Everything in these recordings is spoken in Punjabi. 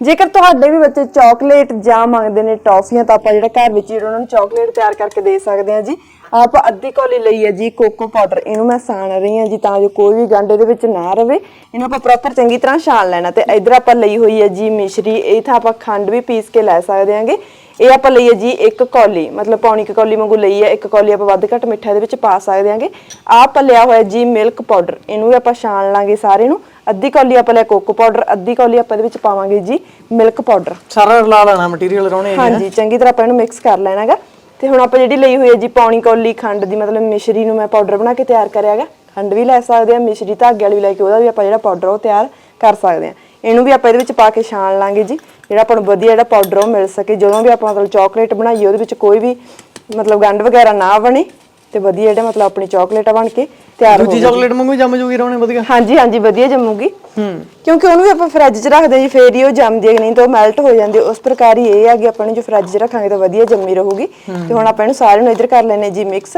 ਜੇਕਰ ਤੁਹਾਡੇ ਵੀ ਬੱਚੇ ਚਾਕਲੇਟ ਜਾਂ ਮੰਗਦੇ ਨੇ ਟੌਫੀਆਂ, ਤਾਂ ਆਪਾਂ ਜਿਹੜਾ ਘਰ ਵਿੱਚ ਹੀ ਉਹਨਾਂ ਨੂੰ ਚਾਕਲੇਟ ਤਿਆਰ ਕਰਕੇ ਦੇ ਸਕਦੇ ਹਾਂ ਜੀ। ਆਪ ਅੱਧੀ ਕੌਲੀ ਲਈ ਹੈ ਜੀ ਕੋਕੋ ਪਾਊਡਰ ਇਹਨੂੰ ਮੈਂ ਸਾਣ ਰਹੀ ਹਾਂ ਜੀ ਤਾਂ ਜੋ ਕੋਈ ਵੀ ਗੰਢ ਇਹਦੇ ਵਿੱਚ ਨਾ ਰਵੇ। ਇਹਨੂੰ ਆਪਾਂ ਪ੍ਰੋਪਰ ਚੰਗੀ ਤਰ੍ਹਾਂ ਛਾਣ ਲੈਣਾ ਤੇ ਇਧਰ ਆਪਾਂ ਲਈ ਹੋਈ ਹੈ ਜੀ ਮਿਸ਼ਰੀ। ਇਹ ਤਾਂ ਆਪਾਂ ਖੰਡ ਵੀ ਪੀਸ ਕੇ ਲੈ ਸਕਦੇ ਹਾਂਗੇ। ਇਹ ਆਪਾਂ ਲਈ ਹੈ ਜੀ ਇੱਕ ਕੌਲੀ। ਮਤਲਬ ਪੌਣੀ ਕੁ ਕੌਲੀ ਵਾਂਗੂ ਲਈ ਹੈ। ਇੱਕ ਕੌਲੀ ਆਪਾਂ ਵੱਧ ਘੱਟ ਮਿੱਠਾ ਦੇ ਵਿੱਚ ਪਾ ਸਕਦੇ ਹਾਂਗੇ। ਆਹ ਆਪਾਂ ਲਿਆ ਹੋਇਆ ਜੀ ਮਿਲਕ ਪਾਊਡਰ ਇਹਨੂੰ ਵੀ ਆਪਾਂ ਛਾਣ ਲਾਂਗੇ ਸਾਰੇ ਨੂੰ। ਅੱਧੀ ਕੌਲੀ ਆਪਾਂ ਲਿਆ ਕੋਕੋ ਪਾਊਡਰ ਅੱਧੀ ਕੌਲੀ ਆਪਾਂ ਇਹਦੇ ਵਿੱਚ ਪਾਵਾਂਗੇ ਜੀ ਮਿਲਕ ਪਾਊਡਰ ਸਾਰਾ ਰਲਾ ਲੈਣਾ ਮਟੀਰੀਅਲ ਰੋਣੇ ਹਾਂਜੀ ਚੰਗੀ ਤਰ੍ਹਾਂ ਆਪਾਂ ਇਹਨੂੰ ਮਿਕਸ ਕਰ ਲੈਣਾਗਾ। ਤੇ ਹੁਣ ਆਪਾਂ ਜਿਹੜੀ ਲਈ ਹੋਈ ਹੈ ਜੀ ਪੌਣੀ ਕੌਲੀ ਖੰਡ ਦੀ ਮਤਲਬ ਮਿਸ਼ਰੀ ਨੂੰ ਮੈਂ ਪਾਊਡਰ ਬਣਾ ਕੇ ਤਿਆਰ ਕਰਿਆਗਾ। ਖੰਡ ਵੀ ਲੈ ਸਕਦੇ ਆ ਮਿਸ਼ਰੀ ਧਾਗੇ ਵਾਲੀ ਵੀ ਲੈ ਕੇ ਉਹਦਾ ਵੀ ਆਪਾਂ ਜਿਹੜਾ ਪਾਊਡਰ ਉਹ ਤਿਆਰ ਕਰ ਸਕਦੇ ਆ ਇਹਨੂੰ ਵੀ ਆਪਾਂ ਇਹਦੇ ਵਿੱਚ ਪਾ ਕੇ ਛਾਣ ਲਾਂਗੇ ਜੀ। ਜਿਹੜਾ ਆਪਾਂ ਨੂੰ ਵਧੀਆ ਜਿਹੜਾ ਪਾਊਡਰ ਉਹ ਮਿਲ ਸਕੇ। ਜਦੋਂ ਵੀ ਆਪਾਂ ਮਤਲਬ ਚਾਕਲੇਟ ਬਣਾਈਏ ਉਹਦੇ ਵਿੱਚ ਕੋਈ ਵੀ ਮਤਲਬ ਗੰਢ ਵਗੈਰਾ ਨਾ ਬਣੇ। ਤੇ ਵਧੀਆ ਜਿਹੜੇ ਮਤਲਬ ਆਪਣੀ ਚਾਕਲੇਟ ਬਣ ਕੇ ਤਿਆਰ ਹੋ ਦੂਜੀ ਚਾਕਲੇਟ ਹੀ ਜੰਮ ਜੂਗੀ ਰੋਣੇ ਵਧੀਆ। ਹਾਂਜੀ ਹਾਂਜੀ ਵਧੀਆ ਜੰਮੂਗੀ। ਹੂੰ। ਕਿਉਂਕਿ ਉਹਨੂੰ ਵੀ ਆਪਾਂ ਫਰਿੱਜ 'ਚ ਰੱਖਦੇ ਜੀ ਫੇਰ ਹੀ ਉਹ ਜੰਮਦੀ ਹੈ ਨਹੀਂ ਤਾਂ ਉਹ ਮੈਲਟ ਹੋ ਜਾਂਦੀ। ਉਸ ਪ੍ਰਕਾਰ ਹੀ ਇਹ ਆ ਕਿ ਆਪਾਂ ਨੂੰ ਜੋ ਫਰਿੱਜ 'ਚ ਰੱਖਾਂਗੇ ਤਾਂ ਵਧੀਆ ਜੰਮੀ ਰਹੂਗੀ। ਤੇ ਹੁਣ ਆਪਾਂ ਇਹਨੂੰ ਸਾਰੇ ਨੂੰ ਇੱਧਰ ਕਰ ਲੈਨੇ ਜੀ ਮਿਕਸ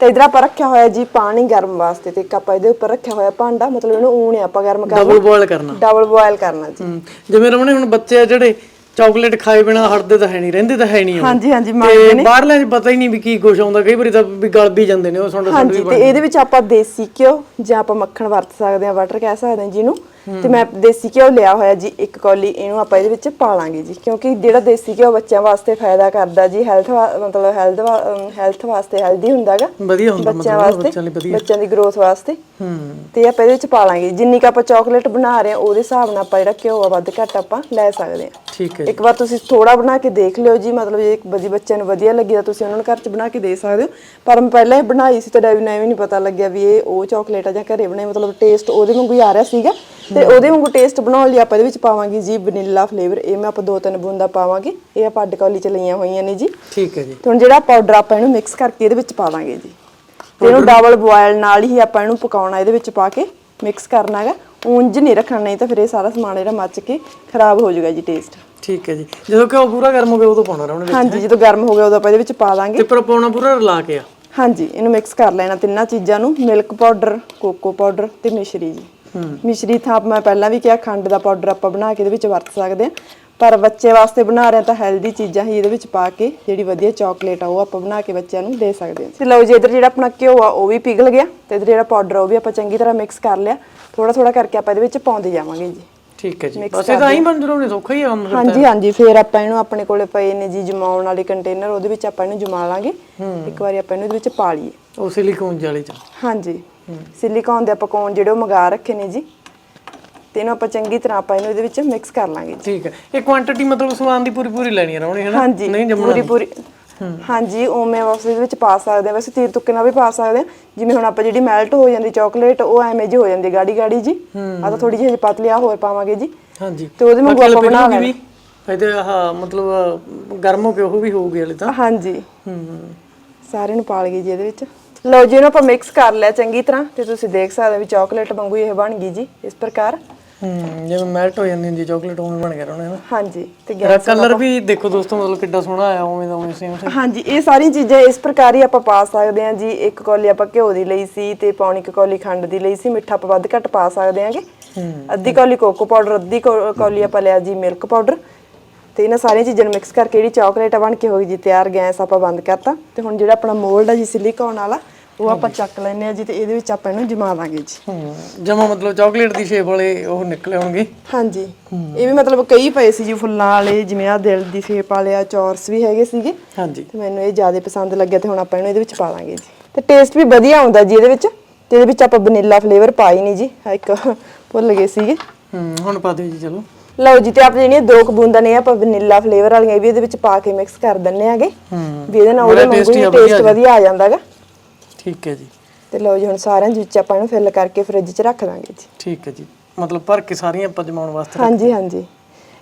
ਤੇ ਇੱਧਰ ਆਪਾਂ ਰੱਖਿਆ ਹੋਇਆ ਜੀ ਪਾਣੀ ਗਰਮ ਵਾਸਤੇ ਤੇ ਇੱਕ ਆਪਾਂ ਇਹਦੇ ਉੱਪਰ ਰੱਖਿਆ ਹੋਇਆ ਭਾਂਡਾ। ਮਤਲਬ ਇਹਨੂੰ ਊਣ ਆਪਾਂ ਗਰਮ ਕਰਨਾ ਡਬਲ ਬੋਇਲ ਕਰਨਾ। ਡਬਲ ਬੋਇਲ ਕਰਨਾ ਜੀ। ਜਿਵੇਂ ਰਮਣੇ ਹੁਣ ਬੱਚੇ ਆ ਜਿਹੜੇ ਚਾਕਲੇਟ ਖਾਏ ਬਿਨਾ ਹਟਦੇ ਤਾਂ ਹੈ ਨਹੀਂ ਰਹਿੰਦੇ ਤਾਂ ਹੈ ਨਹੀਂ ਉਹ। ਹਾਂਜੀ ਹਾਂਜੀ ਤੇ ਬਾਹਰਲਿਆਂ 'ਚ ਪਤਾ ਹੀ ਨਹੀਂ ਵੀ ਕੀ ਕੁਝ ਆਉਂਦਾ ਕਈ ਵਾਰੀ ਤਾਂ ਵੀ ਗਲ ਵੀ ਜਾਂਦੇ ਨੇ ਉਹ ਸੁੰਡ ਸੁੰਡ ਹਾਂਜੀ ਤੇ ਇਹਦੇ ਵਿੱਚ ਆਪਾਂ ਦੇਸੀ ਘਿਓ ਜਾਂ ਆਪਾਂ ਮੱਖਣ ਵਰਤ ਸਕਦੇ ਹਾਂ ਬਟਰ ਕਹਿ ਸਕਦੇ ਹਾਂ ਜਿਹਨੂੰ। ਤੇ ਮੈਂ ਦੇਸੀ ਘਿਓ ਲਿਆ ਹੋਇਆ ਜੀ ਇੱਕ ਕੌਲੀ ਇਹਨੂੰ ਆਪਾਂ ਇਹਦੇ ਵਿੱਚ ਪਾ ਲਾਂਗੇ ਜੀ। ਕਿਉਂਕਿ ਜਿਹੜਾ ਦੇਸੀ ਘਿਓ ਬੱਚਿਆਂ ਵਾਸਤੇ ਫਾਇਦਾ ਕਰਦਾ ਜੀ ਹੈਲਥ ਮਤਲਬ ਹੈਲਥ ਹੈਲਥ ਵਾਸਤੇ ਹੈਲਦੀ ਹੁੰਦਾਗਾ। ਵਧੀਆ ਹੁੰਦਾ ਬੱਚਿਆਂ ਵਾਸਤੇ ਬੱਚਿਆਂ ਦੀ ਗਰੋਥ ਵਾਸਤੇ। ਹੂੰ। ਤੇ ਆਪਾਂ ਇਹਦੇ ਵਿੱਚ ਪਾ ਲਾਂਗੇ ਜਿੰਨੀ ਕ ਆਪਾਂ ਚਾਕਲੇਟ ਬਣਾ ਰਹੇ ਹਾਂ ਉਹਦੇ ਹਿਸਾਬ ਨਾਲ ਆਪਾਂ ਜਿਹੜਾ ਘਿਓ ਆ ਵੱਧ ਘੱਟ ਆਪਾਂ ਲੈ ਸਕਦੇ ਹਾਂ। ਠੀਕ ਹੈ ਇੱਕ ਵਾਰ ਤੁਸੀਂ ਥੋੜਾ ਬਣਾ ਕੇ ਦੇਖ ਲਿਓ ਜੀ ਮਤਲਬ ਜੇ ਬਜੀ ਬੱਚਿਆਂ ਨੂੰ ਵਧੀਆ ਲੱਗੀ ਤਾਂ ਤੁਸੀਂ ਉਹਨਾਂ ਨੂੰ ਘਰ 'ਚ ਬਣਾ ਕੇ ਦੇ ਸਕਦੇ ਹੋ। ਪਰ ਮੈਂ ਪਹਿਲਾਂ ਹੀ ਬਣਾਈ ਸੀ ਤੇ ਡੈਵੀ ਨੇ ਵੀ ਨਹੀਂ ਪਤਾ ਲੱਗਿਆ ਵੀ ਇਹ ਉਹ ਚਾਕਲੇਟ ਆ ਜਾਂ ਘਰੇ ਬਣਾਈ ਮਤਲਬ ਟੇਸਟ ਉਹਦੇ ਵਾਂਗੂ ਹੀ ਆ ਰਿਹਾ ਸੀਗਾ। ਤੇ ਉਹਦੇ ਵਾਂਗੂ ਟੇਸਟ ਬਣਾਉਣ ਲਈ ਆਪਾਂ ਇਹਦੇ ਵਿੱਚ ਪਾਵਾਂਗੇ ਜੀ ਵਨੀਲਾ ਫਲੇਵਰ ਇਹ ਮੈਂ ਆਪਾਂ ਦੋ ਤਿੰਨ ਬੂੰਦਾਂ ਪਾਵਾਂਗੇ। ਇਹ ਆਪਾਂ ਅੱਡ ਕੌਲੀ ਚ ਲਈਆਂ ਹੋਈਆਂ ਨੇ ਜੀ। ਠੀਕ ਹੈ ਜੀ। ਤੇ ਹੁਣ ਜਿਹੜਾ ਪਾਊਡਰ ਆਪਾਂ ਇਹਨੂੰ ਮਿਕਸ ਕਰਕੇ ਇਹਦੇ ਵਿੱਚ ਪਾ ਦਾਂਗੇ ਜੀ। ਤੇ ਇਹਨੂੰ ਡਬਲ ਬੋਇਲ ਨਾਲ ਹੀ ਆਪਾਂ ਇਹਨੂੰ ਪਕਾਉਣਾ ਇਹਦੇ ਵਿੱਚ ਪਾ ਕੇ ਮਿਕਸ ਕਰਨਾ ਹੈਗਾ। ਉਂਝ ਨਹੀਂ ਰੱਖਣਾ ਨਹੀਂ ਤਾਂ ਫਿਰ ਇਹ ਸਾਰਾ ਸਮਾਨ ਜਿਹੜਾ ਮੱਚ ਕੇ ਖਰਾਬ ਹੋ ਜਾਊਗਾ ਜੀ ਟੇਸਟ ਠੀਕ ਹੈ ਜੀ। ਜਦੋਂ ਘਿਓ ਪੂਰਾ ਗਰਮ ਹੋ ਗਿਆ ਉਦੋਂ ਪਾਉਣਾ ਰਮਣੇ ਹਾਂਜੀ ਜਦੋਂ ਗਰਮ ਹੋ ਗਿਆ ਉਦੋਂ ਆਪਾਂ ਇਹਦੇ ਵਿੱਚ ਪਾ ਦਾਂਗੇ। ਤੇ ਪਰ ਪਾਉਣਾ ਪੂਰਾ ਰਲਾ ਕੇ ਆ। ਹਾਂਜੀ ਇਹਨੂੰ ਮਿਕਸ ਕਰ ਲੈਣਾ ਤਿੰਨਾਂ ਚੀਜ਼ਾਂ ਨੂੰ। ਮਿਲਕ ਪਾਊਡਰ ਕੋਕੋ ਪਾਊਡਰ ਤੇ ਮਿਸ਼ਰੀ ਜੀ। ਮਿਸ਼ਰੀ ਥਾਂ ਮੈਂ ਪਹਿਲਾਂ ਵੀ ਕਿਹਾ ਖੰਡ ਦਾ ਪਾਊਡਰ ਆਪਾਂ ਬਣਾ ਕੇ ਇਹਦੇ ਵਿੱਚ ਵਰਤ ਸਕਦੇ ਪਰ ਬੱਚੇ ਵਾਸਤੇ ਬਣਾ ਰਹੇ ਤਾਂ ਹੈਲਦੀ ਚੀਜ਼ਾਂ ਹੀ ਇਹਦੇ ਵਿੱਚ ਪਾ ਕੇ ਜਿਹੜੀ ਵਧੀਆ ਚਾਕਲੇਟ ਆ ਉਹ ਆਪਾਂ ਬਣਾ ਕੇ ਬੱਚਿਆਂ ਨੂੰ ਦੇ ਸਕਦੇ ਹਾਂ। ਤੇ ਲਓ ਜੀ ਇਧਰ ਜਿਹੜਾ ਆਪਣਾ ਘਿਓ ਆ ਉਹ ਵੀ ਪਿਘਲ ਗਿਆ ਤੇ ਇਧਰ ਜਿਹੜਾ ਪਾਊਡਰ ਆ ਉਹ ਵੀ ਆਪਾਂ ਚੰਗੀ ਤਰ੍ਹਾਂ ਮਿਕਸ ਕਰ ਲਿਆ। ਥੋੜਾ ਥੋੜਾ ਕਰਕੇ ਆਪਾਂ ਇਹਦੇ ਵਿੱਚ ਪਾਉਂਦੇ ਜਾਵਾਂਗੇ ਜੀ। ਠੀਕ ਹੈ ਜੀ। ਬਸ ਇਹ ਤਾਂ ਹੀ ਬਣ ਜਰੂਰ ਸੌਖਾ ਹੀ ਆ। ਹਾਂਜੀ ਹਾਂਜੀ ਫਿਰ ਆਪਾਂ ਇਹਨੂੰ ਆਪਣੇ ਕੋਲੇ ਪਏ ਨੇ ਜੀ ਜਮਾਉਣ ਵਾਲੇ ਕੰਟੇਨਰ ਉਹਦੇ ਵਿੱਚ ਆਪਾਂ ਇਹਨੂੰ ਜਮਾ ਲਾਂਗੇ। ਇੱਕ ਵਾਰੀ ਆਪਾਂ ਇਹਨੂੰ ਇਹਦੇ ਵਿੱਚ ਪਾ ਲਈਏ। ਉਹ ਸਿਲੀਕੋਨ ਜਾਲੀ ਚ। ਹਾਂਜੀ। ਸਿਲੀਕੌਨ ਦੇ ਆਪਾਂ ਕੋਨ ਜਿਹੜੇ ਉਹ ਮੰਗਾ ਰੱਖੇ ਨੇ ਜੀ। ਤੇ ਇਹਨੂੰ ਆਪਾਂ ਚੰਗੀ ਤਰ੍ਹਾਂ ਆਪਾਂ ਇਹਨੂੰ ਇਹਦੇ ਵਿੱਚ ਮਿਕਸ ਕਰ ਲਾਂਗੇ ਜੀ। ਠੀਕ ਹੈ। ਇਹ ਕੁਆਂਟੀਟੀ ਮਤਲਬ ਸਮਾਨ ਦੀ ਪੂਰੀ ਪੂਰੀ ਲੈਣੀ ਹੈ ਨਾ ਹਾਂਜੀ ਨਹੀਂ ਜੰਮਣਾ ਪੂਰੀ ਪੂਰੀ। ਹਾਂਜੀ ਉਵੇਂ ਬਸ ਇਹਦੇ ਵਿੱਚ ਪਾ ਸਕਦੇ ਆ ਵੈਸੇ ਤੀਰ ਤੁੱਕੇ ਨਾਲ ਵੀ ਪਾ ਸਕਦੇ ਆ ਜਿਵੇਂ ਹੁਣ ਆਪਾਂ ਜਿਹੜੀ ਮੈਲਟ ਹੋ ਜਾਂਦੀ ਚਾਕਲੇਟ ਉਹ ਐਵੇਂ ਜਿਹੀ ਹੋ ਜਾਂਦੀ ਗਾੜੀ ਗਾੜੀ ਜੀ। ਆ ਤਾਂ ਥੋੜੀ ਜਿਹੀ ਪਤਲੀ ਆ ਹੋਰ ਪਾਵਾਂਗੇ ਜੀ। ਹਾਂਜੀ। ਤੇ ਉਹਦੇ ਵਾਂਗੂ ਆਪਾਂ ਬਣਾ ਲੈਣੀ ਵੀ ਇਹਦੇ ਆਹ ਮਤਲਬ ਗਰਮ ਹੋ ਕੇ ਉਹ ਵੀ ਹੋਊਗੀ ਹਲੇ ਤਾਂ। ਹਾਂਜੀ। ਹੂੰ। ਸਾਰੇ ਨੂੰ ਪਾ ਲਈਏ ਜੀ ਇਹਦੇ ਵਿੱਚ। ਲਓ ਜੀ ਇਹਨੂੰ ਆਪਾਂ ਮਿਕਸ ਕਰ ਲਿਆ ਚੰਗੀ ਤਰ੍ਹਾਂ ਤੇ ਤੁਸੀਂ ਦੇਖ ਸਕਦੇ ਹੋ ਵੀ ਚਾਕਲੇਟ ਵਾਂਗੂ ਇਹ ਬਣ ਗਈ ਜੀ ਇਸ ਪ੍ਰਕਾਰ। ਹੂੰ ਜਿਵੇਂ ਮੈਲਟ ਹੋ ਜਾਂਦੀ ਹੁੰਦੀ ਚਾਕਲੇਟ ਉਵੇਂ ਬਣ ਗਿਆ ਰਮਣੇ ਹਾਂਜੀ ਤੇ ਇਹਦਾ ਕਲਰ ਵੀ ਦੇਖੋ ਦੋਸਤੋ ਮਤਲਬ ਕਿੱਡਾ ਸੋਹਣਾ ਆਇਆ ਉਵੇਂ ਦਾ ਉਵੇਂ ਸੇਮ ਹਾਂਜੀ ਇਹ ਸਾਰੀਆਂ ਚੀਜ਼ਾਂ ਇਸ ਪ੍ਰਕਾਰ ਹੀ ਆਪਾਂ ਪਾ ਸਕਦੇ ਹਾਂ ਜੀ ਇੱਕ ਕੌਲੀ ਆਪਾਂ ਘਿਓ ਦੀ ਲਈ ਸੀ ਤੇ ਪੌਣੀ ਕੁ ਕੌਲੀ ਖੰਡ ਦੀ ਲਈ ਸੀ ਮਿੱਠਾ ਆਪਾਂ ਵੱਧ ਘੱਟ ਪਾ ਸਕਦੇ ਹਾਂਗੇ। ਅੱਧੀ ਕੌਲੀ ਕੋਕੋ ਪਾਊਡਰ ਅੱਧੀ ਕੌਲੀ ਆਪਾਂ ਲਿਆ ਜੀ ਮਿਲਕ ਪਾਊਡਰ ਤੇ ਇਹਨਾਂ ਸਾਰੀਆਂ ਚੀਜ਼ਾਂ ਨੂੰ ਮਿਕਸ ਕਰਕੇ ਜਿਹੜੀ ਚਾਕਲੇਟ ਬਣ ਕੇ ਹੋ ਗਈ ਜੀ ਤਿਆਰ ਗੈਸ ਆਪਾਂ ਬੰਦ ਕਰਤਾ। ਤੇ ਹੁਣ ਜਿਹੜਾ ਆਪਣਾ ਮੋਲਡ ਹੈ ਜੀ ਸਿਲੀਕੌਨ ਵਾਲਾ ਉਹ ਆਪਾਂ ਚੱਕ ਲੈਨੇ ਆ ਜੀ ਤੇ ਇਹਦੇ ਵਿੱਚ ਆਪਾਂ ਇਹਨੂੰ ਜਮਾ ਦਾਂਗੇ ਜੀ ਜਮਾ ਮਤਲਬ ਚਾਕਲੇਟ ਦੀ ਸ਼ੇਪ ਵਾਲੇ ਉਹ ਨਿਕਲੇ ਹੋਣਗੇ। ਹਾਂਜੀ। ਇਹ ਵੀ ਮਤਲਬ ਕਈ ਪਏ ਸੀ ਜੀ ਫੁੱਲਾਂ ਵਾਲੇ ਜਿਵੇਂ ਆ ਦਿਲ ਦੀ ਸ਼ੇਪ ਵਾਲੇ ਆ ਚੌਰਸ ਵੀ ਹੈਗੇ ਸੀਗੇ। ਹਾਂਜੀ। ਤੇ ਮੈਨੂੰ ਇਹ ਜ਼ਿਆਦਾ ਪਸੰਦ ਲੱਗਿਆ ਤੇ ਹੁਣ ਆਪਾਂ ਇਹਨੂੰ ਇਹਦੇ ਵਿੱਚ ਪਾ ਦਾਂਗੇ ਜੀ। ਤੇ ਟੇਸਟ ਵੀ ਵਧੀਆ ਆਉਂਦਾ ਜੀ ਇਹਦੇ ਵਿੱਚ। ਤੇ ਇਹਦੇ ਵਿੱਚ ਆਪਾਂ ਵਨੀਲਾ ਫਲੇਵਰ ਪਾਈ ਨਹੀਂ ਜੀ ਆਹ ਇੱਕ ਭੁੱਲ ਗਏ ਸੀਗੇ। ਹੂੰ ਹੁਣ ਪਾ ਦਿਓ ਜੀ ਚਲੋ। ਲਓ ਜੀ ਤੇ ਆਪਾਂ ਜਿਹੜੀਆਂ ਦੋ ਕੁ ਬੂੰਦਾਂ ਨੇ ਆਪਾਂ ਵਨੀਲਾ ਫਲੇਵਰ ਵਾਲੀਆਂ ਇਹ ਵੀ ਇਹਦੇ ਵਿੱਚ ਪਾ ਕੇ ਮਿਕਸ ਕਰ ਦਿੰਨੇ ਆਗੇ। ਹੂੰ। ਵੀ ਇਹਦੇ ਨਾਲ ਉਹਦੇ ਵਾਂਗੂ ਟੇਸਟ ਵਧੀਆ ਆ ਜਾਂਦਾਗਾ। ਠੀਕ ਹੈ ਜੀ। ਤੇ ਲਓ ਜੀ ਹੁਣ ਸਾਰਿਆਂ ਦੇ ਵਿੱਚ ਆਪਾਂ ਇਹਨੂੰ ਫਿਲ ਕਰਕੇ ਫ੍ਰਿਜ 'ਚ ਰੱਖ ਦਾਂਗੇ ਜੀ। ਠੀਕ ਹੈ ਜੀ। ਮਤਲਬ ਭਰ ਕੇ ਸਾਰੀਆਂ ਆਪਾਂ ਜਮਾਉਣ ਵਾਸਤੇ ਹਾਂਜੀ ਹਾਂਜੀ।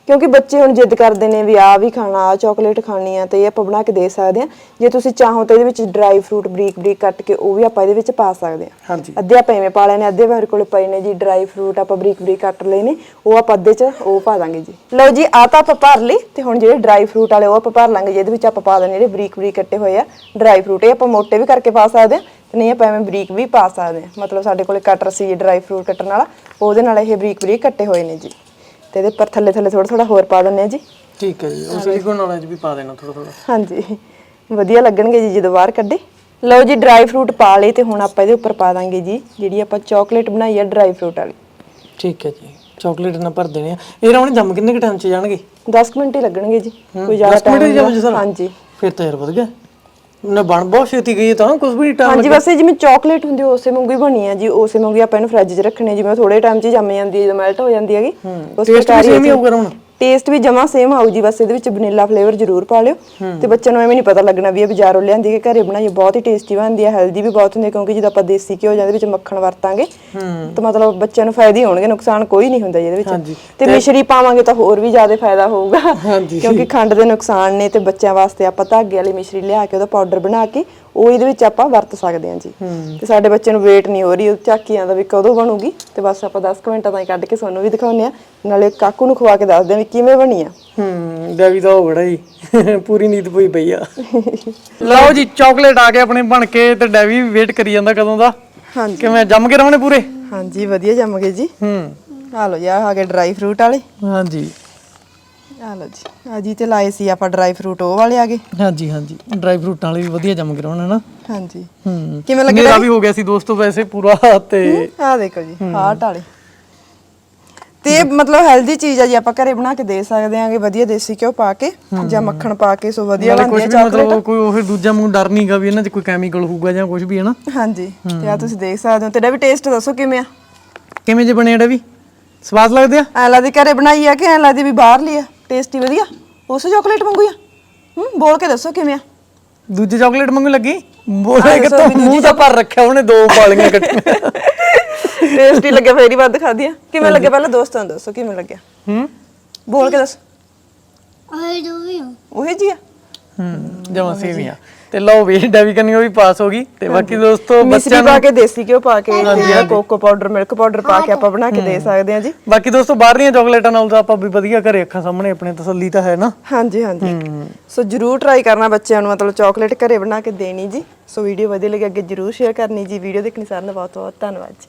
ਕਿਉਂਕਿ ਬੱਚੇ ਹੁਣ ਜਿੱਦ ਕਰਦੇ ਨੇ ਵੀ ਆ ਵੀ ਖਾਣਾ ਆ ਚਾਕਲੇਟ ਖਾਣੀ ਆ ਤੇ ਇਹ ਆਪਾਂ ਬਣਾ ਕੇ ਦੇ ਸਕਦੇ ਆ। ਜੇ ਤੁਸੀਂ ਚਾਹੋ ਤਾਂ ਇਹਦੇ ਵਿੱਚ ਡਰਾਈ ਫਰੂਟ ਬਰੀਕ ਬਰੀਕ ਕੱਟ ਕੇ ਉਹ ਵੀ ਆਪਾਂ ਇਹਦੇ ਵਿੱਚ ਪਾ ਸਕਦੇ ਆ। ਹਾਂਜੀ। ਅੱਧੇ ਆਪਾਂ ਐਵੇਂ ਪਾ ਲੈਣੇ ਅੱਧੇ ਮੇਰੇ ਕੋਲ ਪਏ ਨੇ ਜੀ ਡਰਾਈ ਫਰੂਟ ਆਪਾਂ ਬਰੀਕ ਬਰੀਕ ਕੱਟ ਲਏ ਨੇ ਉਹ ਆਪਾਂ ਅੱਧੇ ਚ ਉਹ ਪਾ ਦਾਂਗੇ ਜੀ। ਲਓ ਜੀ ਆ ਤਾਂ ਆਪਾਂ ਭਰ ਲਈ ਤੇ ਹੁਣ ਜਿਹੜੇ ਡਰਾਈ ਫਰੂਟ ਵਾਲੇ ਉਹ ਆਪਾਂ ਭਰ ਲਾਂਗੇ ਜਿਹਦੇ ਵਿੱਚ ਆਪਾਂ ਪਾ ਦੇਣੇ ਜਿਹੜੇ ਬਰੀਕ ਬਰੀਕ ਕੱਟੇ ਹੋਏ ਆ ਡਰਾਈ ਫਰੂਟ ਇਹ ਆਪਾਂ ਮੋਟੇ ਵੀ ਕਰਕੇ ਪਾ ਸਕਦੇ ਆ ਤੇ ਨਹੀਂ ਆਪਾਂ ਐਵੇਂ ਬਰੀਕ ਵੀ ਪਾ ਸਕਦੇ ਆ ਮਤਲਬ ਸਾਡੇ ਕੋਲੇ ਕਟਰ ਸੀ ਡਰਾਈ ਫਰੂਟ ਕੱਟਣ ਵਾਲਾ ਉਹਦੇ ਨਾਲ ਇਹ ਬਰੀਕ ਬਰੀਕ ਕੱਟੇ ਹੋਏ ਨੇ ਜੀ। ਤੇ ਇਹਦੇ ਪਰ ਥੱਲੇ ਥੱਲੇ ਥੋੜਾ ਥੋੜਾ ਹੋਰ ਪਾ ਦਿੰਨੇ ਆ ਜੀ। ਠੀਕ ਹੈ ਜੀ ਉਹ ਸਿਲੀਕਨ ਵਾਲਾ ਚ ਵੀ ਪਾ ਦੇਣਾ ਥੋੜਾ ਥੋੜਾ ਹਾਂਜੀ ਵਧੀਆ ਲੱਗਣਗੇ ਜੀ ਜਦੋਂ ਬਾਹਰ ਕੱਢੇ। ਲਓ ਜੀ ਡਰਾਈ ਫਰੂਟ ਪਾ ਲਏ ਤੇ ਹੁਣ ਆਪਾਂ ਇਹਦੇ ਉੱਪਰ ਪਾ ਦਾਂਗੇ ਜੀ ਜਿਹੜੀ ਆਪਾਂ ਚਾਕਲੇਟ ਬਣਾਈ ਆ ਡਰਾਈ ਫਰੂਟ ਵਾਲੀ। ਠੀਕ ਹੈ ਜੀ ਚਾਕਲੇਟ ਨਾਲ ਭਰ ਦੇਣੇ ਆ। ਇਹ ਰਾਉਣ ਜੰਮ ਕਿੰਨੇ ਕ ਟਾਈਮ ਚ ਜਾਣਗੇ? 10 ਮਿੰਟ ਹੀ ਲੱਗਣਗੇ ਜੀ ਕੋਈ ਜ਼ਿਆਦਾ 10 ਮਿੰਟ ਹੀ ਹਾਂਜੀ। ਫਿਰ ਤਾਂ ਯਾਰ ਵਧ ਗਿਆ। ਨਾ ਬਣ ਬਹੁਤ ਛੇਤੀ ਗਈ ਹੈ ਤਾਂ ਕੁਝ ਵੀ ਟਾਈਮ ਹਾਂਜੀ ਬਸ ਇਹ ਜਿਵੇਂ ਚਾਕਲੇਟ ਹੁੰਦੀ ਉਸੇ ਵਾਂਗੂ ਹੀ ਬਣੀ ਆ ਜੀ ਉਸੇ ਵਾਂਗੂ ਹੀ ਆਪਾਂ ਇਹਨੂੰ ਫ੍ਰਿਜ 'ਚ ਰੱਖਣੇ ਜਿਵੇਂ ਥੋੜੇ ਟਾਈਮ 'ਚ ਹੀ ਜੰਮ ਜਾਂਦੀ ਹੈ ਜਦੋਂ ਮੈਲਟ ਹੋ ਜਾਂਦੀ ਹੈਗੀ ਉਸ ਟੇਸਟ ਵੀ ਸੇਮ ਹੀ ਹੋਊਗਾ ਰਾਉਣ ਟੇਸਟ ਵੀ ਜਮਾ ਸੇਮ ਆਊ ਜੀ ਬਸ ਇਹਦੇ ਵਿੱਚ ਵਨੀਲਾ ਫਲੇਵਰ ਜ਼ਰੂਰ ਪਾ ਲਿਓ। ਤੇ ਬੱਚਿਆਂ ਨੂੰ ਐਵੇਂ ਨਹੀਂ ਪਤਾ ਲੱਗਣਾ ਵੀ ਇਹ ਬਾਜ਼ਾਰੋਂ ਲਿਆਂਦੀ ਕਿ ਘਰੇ ਬਣਾਈ ਹੈ। ਬਹੁਤ ਹੀ ਟੇਸਟੀ ਬਣਦੀ ਹੈ ਹੈਲਦੀ ਵੀ ਬਹੁਤ ਹੁੰਦੀ ਹੈ ਕਿਉਂਕਿ ਜਦੋਂ ਆਪਾਂ ਦੇਸੀ ਘਿਓ ਜਾਂ ਇਹਦੇ ਵਿੱਚ ਮੱਖਣ ਵਰਤਾਂਗੇ ਤਾਂ ਮਤਲਬ ਬੱਚਿਆਂ ਨੂੰ ਫਾਇਦੇ ਹੀ ਹੋਣਗੇ ਨੁਕਸਾਨ ਕੋਈ ਨਹੀਂ ਹੁੰਦਾ ਜੀ ਇਹਦੇ ਵਿੱਚ। ਤੇ ਮਿਸ਼ਰੀ ਪਾਵਾਂਗੇ ਤਾਂ ਹੋਰ ਵੀ ਜ਼ਿਆਦਾ ਫਾਇਦਾ ਹੋਊਗਾ ਹਾਂਜੀ। ਕਿਉਂਕਿ ਖੰਡ ਦੇ ਨੁਕਸਾਨ ਨੇ ਤੇ ਬੱਚਿਆਂ ਵਾਸਤੇ ਆਪਾਂ ਧਾਗੇ ਵਾਲੀ ਮਿਸ਼ਰੀ ਲਿਆ ਕੇ ਉਹਦਾ ਪਾਊਡਰ ਬਣਾ ਕੇ ਉਹ ਇਹਦੇ ਵਿੱਚ ਆਪਾਂ ਵਰਤ ਸਕਦੇ ਹਾਂ ਜੀ। ਤੇ ਸਾਡੇ ਬੱਚੇ ਨੂੰ ਵੇਟ ਨਹੀਂ ਹੋ ਰਹੀ ਉਹ ਝਾਕੀਆਂ ਦਾ ਵੀ ਕਦੋਂ ਬਣੂਗੀ ਤੇ ਬਸ ਆਪਾਂ 10 ਕੁ ਮਿੰਟਾਂ ਤਾਈਂ ਕੱਢ ਕੇ ਤੁਹਾਨੂੰ ਵੀ ਦਿਖਾਉਂਦੇ ਆ ਨਾਲੇ ਕਾਕੂ ਨੂੰ ਖਵਾ ਕੇ ਦੱਸਦੇ ਵੀ ਕਿਵੇਂ ਬਣੀ ਆ। ਹੂੰ ਡੈਵੀ ਦਾ ਹੋ ਬੜਾ ਹੀ। ਪੂਰੀ ਨੀਂਦ ਪਈ ਪਈ ਆ। ਲਓ ਜੀ ਚਾਕਲੇਟ ਆ ਗਏ ਆਪਣੇ ਬਣ ਕੇ ਤੇ ਡੈਵੀ ਵੀ ਵੇਟ ਕਰੀ ਜਾਂਦਾ ਕਦੋਂ ਦਾ। ਹਾਂਜੀ। ਕਿਵੇਂ ਜੰਮ ਕੇ ਰਹਣੇ ਪੂਰੇ? ਹਾਂਜੀ ਵਧੀਆ ਜੰਮ ਗਏ ਜੀ। ਹੂੰ। ਆ ਲਓ ਜੀ ਆਹ ਆ ਗਏ ਡਰਾਈ ਫਰੂਟ ਵਾਲੇ। ਹਾਂਜੀ। ਆ ਲਓ ਜੀ ਆ ਜੀ ਤੇ ਲਾਏ ਸੀ ਆਪਾਂ ਡਰਾਈ ਫਰੂਟ ਉਹ ਵਾਲੇ ਆ ਗਏ। ਹਾਂਜੀ ਹਾਂਜੀ। ਡਰਾਈ ਫਰੂਟ ਵਾਲੇ ਵੀ ਵਧੀਆ ਜੰਮ ਕੇ ਰਹਣੇ ਨਾ। ਹਾਂਜੀ। ਹੂੰ। ਕਿਵੇਂ ਲੱਗੇ ਮੇਰਾ ਵੀ ਹੋ ਗਿਆ ਸੀ ਦੋਸਤੋ ਵੈਸੇ ਪੂਰਾ ਤੇ ਆ ਦੇਖੋ ਜੀ ਹਾਰਟ ਵਾਲੇ। ਤੇ ਇਹ ਮਤਲਬ ਹੈਲਦੀ ਚੀਜ਼ ਆ ਜੀ ਆਪਾਂ ਘਰੇ ਬਣਾ ਕੇ ਦੇ ਸਕਦੇ ਆਂਗੇ ਵਧੀਆ ਦੇਸੀ ਘਿਓ ਪਾ ਕੇ ਜਾਂ ਮੱਖਣ ਪਾ ਕੇ ਸੋ ਵਧੀਆ ਨਾਲੇ ਬਣਦੀ ਕੁਝ ਹੈ ਵੀ ਮਤਲਬ ਕੋਈ ਉਹ ਦੂਜਾ ਮੂੰਹ ਡਰ ਨਹੀਂਗਾ ਵੀ ਇਹਨਾਂ 'ਚ ਕੋਈ ਕੈਮੀਕਲ ਹੋਊਗਾ ਜਾਂ ਕੁਝ ਵੀ ਹੈ ਨਾ? ਹਾਂਜੀ ਤੇ ਆ ਤੁਸੀਂ ਦੇਖ ਸਕਦੇ ਹੋ। ਤੇਰਾ ਵੀ ਟੇਸਟ ਦੱਸੋ ਕਿਵੇਂ ਆ? ਕਿਵੇਂ ਜੇ ਬਣੇ ਡੈਵੀ ਸਵਾਦ ਲੱਗਦੇ ਆ? ਐ ਲੱਗਦੀ ਘਰੇ ਬਣਾਈ ਆ ਕਿ ਐ ਲੱਗਦੀ ਵੀ ਬਾਹਰ ਲਈ ਆ? ਟੇਸਟੀ ਵਧੀਆ? ਉਸ ਚਾਕਲੇਟ ਵਾਂਗੂ ਆ? ਹੂੰ ਬੋਲ ਕੇ ਦੱਸੋ ਕਿਵੇਂ ਆ? ਦੂਜੇ ਚਾਕਲੇਟ ਵਾਂਗੂ ਲੱਗੀ? ਬੋਲੇ ਕਿ ਤੂੰ ਮੂੰਹ ਤਾਂ ਭਰ ਰੱਖਿਆ ਉਹਨੇ ਦੋ ਪਾਲੀਆਂ ਇਕੱਠੀਆਂ। ਟੇਸਟੀ ਲੱਗਿਆ ਫੇਰ ਹੀ ਵੱਧ ਖਾਦੀ ਆ। ਕਿਵੇਂ ਲੱਗਿਆ ਪਹਿਲਾਂ? ਦੋਸਤਾਂ ਨੂੰ ਦੱਸੋ ਕਿਵੇਂ ਲੱਗਿਆ? ਹੂੰ? ਬੋਲ ਕੇ ਦੱਸ। ਆਏ ਜੋ ਵੀ ਹੋ ਉਹੀ ਜੀ ਆ। ਹੂੰ ਜਮਾ ਸੇਵੀ ਆ। ਤੇ ਲਓ ਵੀ ਡੈਵੀ ਕੰਨੀ ਉਹ ਵੀ ਪਾਸ ਹੋ ਗਈ। ਤੇ ਬਾਕੀ ਦੋਸਤੋ ਮਿਸਰੀ ਬੱਚਿਆਂ ਪਾ ਨੂੰ ਕੇ ਦੇਸੀ ਘਿਓ ਪਾ ਕੇ ਕੋਕੋ ਪਾਊਡਰ ਮਿਲਕ ਪਾਊਡਰ ਪਾ ਕੇ ਆਪਾਂ ਬਣਾ ਕੇ ਦੇ ਸਕਦੇ ਹਾਂ ਜੀ। ਬਾਕੀ ਦੋਸਤੋ ਬਾਹਰਲੀਆਂ ਚਾਕਲੇਟਾਂ ਨਾਲ ਤਾਂ ਆਪਾਂ ਵੀ ਵਧੀਆ ਘਰੇ ਅੱਖਾਂ ਸਾਹਮਣੇ ਆਪਣੇ ਤਸੱਲੀ ਤਾਂ ਹੈ ਨਾ। ਹਾਂਜੀ ਹਾਂਜੀ। ਸੋ ਜਰੂਰ ਟਰਾਈ ਕਰਨਾ ਬੱਚਿਆਂ ਨੂੰ ਮਤਲਬ ਚਾਕਲੇਟ ਘਰੇ ਬਣਾ ਕੇ ਦੇਣੀ ਜੀ। ਸੋ ਵੀਡੀਓ ਵਧੀਆ ਲੱਗੀ ਅੱਗੇ ਜਰੂਰ ਸ਼ੇਅਰ ਕਰਨੀ ਜੀ। ਵੀਡੀਓ ਦੇਖਣੀ ਸਾਰਿਆਂ ਦਾ ਬਹੁਤ ਬਹੁਤ ਧੰਨਵਾਦ ਜੀ।